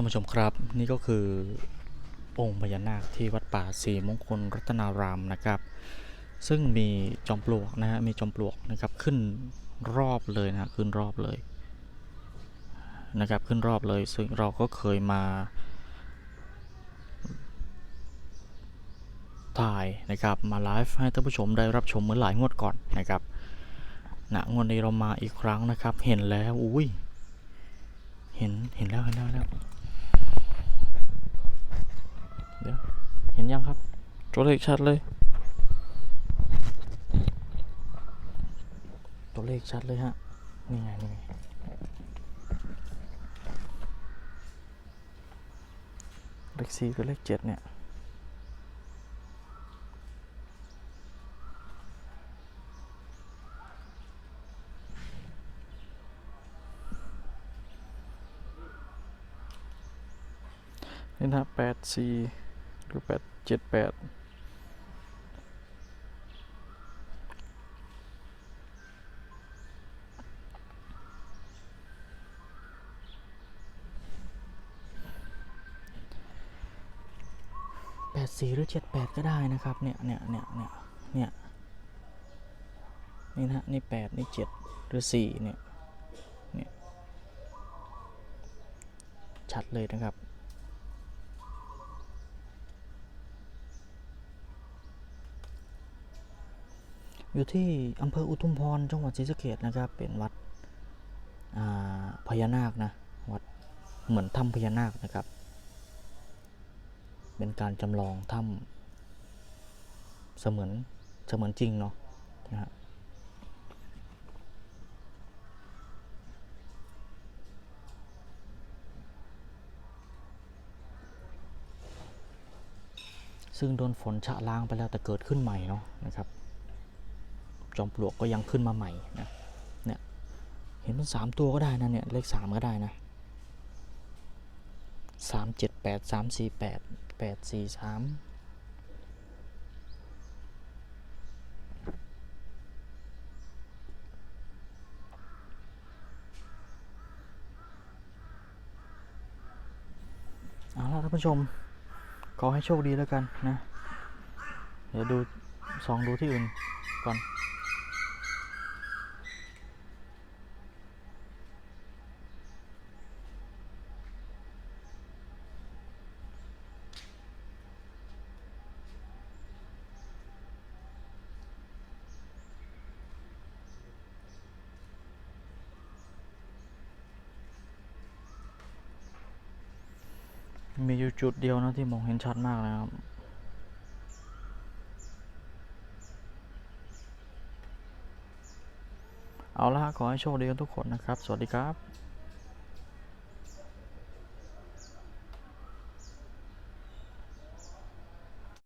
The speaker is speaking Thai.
ท่านผู้ชมครับนี่ก็คือองค์พญานาคที่วัดป่าศรีมงคลรัตนารามนะครับ ซึ่งมีจอมปลวกนะฮะมีจอมปลวกนะครับขึ้นรอบเลยนะขึ้นรอบเลยนะครับขึ้นรอบเลยซึ่งเราก็เคยมา ถ่ายนะครับมาไลฟ์ให้ท่านผู้ชมได้รับชมเมื่อหลายงวดก่อนนะครับนะงวดนี้เรามาอีกครั้งนะครับ เห็นแล้วอุ้ยเห็นเห็นแล้วเห็นแล้วเห็นแล้วเดี๋ยวเห็นยังครับ ตัวเลขชัดเลย ตัวเลขชัดเลยฮะ นี่ไง นี่ไงเลขสี่กับเลขเจ็ดเนี่ย นี่นะแปดสี่หรือแปดเจ็ดแปด แปดสี่หรือเจ็ดแปดก็ได้นะครับ เนี่ยเนี่ยเนี่ยเนี่ยเนี่ยนี่นะนี่แปดนี่เจ็ดหรือสี่เนี่ย เนี่ย ชัดเลยนะครับ อยู่ที่อำเภออุทุมพร จังหวัดศรีสะเกษนะครับ เป็นวัดพญานาคนะ วัดเหมือนถ้ำพญานาคนะครับ เป็นการจำลองถ้ำเสมือนเสมือนจริงเนาะนะฮะซึ่งโดนฝนชะล้างไปแล้วแต่เกิดขึ้นใหม่เนาะนะครับ จอมปลวกก็ยังขึ้นมาใหม่นะเนี่ยเห็นเป็นสามตัวก็ได้นะเนี่ยเลขสามก็ได้นะ สามเจ็ดแปดสามสี่แปดแปดสี่สามเอาละท่านผู้ชม ขอให้โชคดีแล้วกันนะ เดี๋ยวดูสองดูที่อื่นก่อน มีอยู่จุดเดียวนะที่มองเห็นชัดมากนะครับ เอาละขอให้โชคดีกันทุกคนนะครับ สวัสดีครับ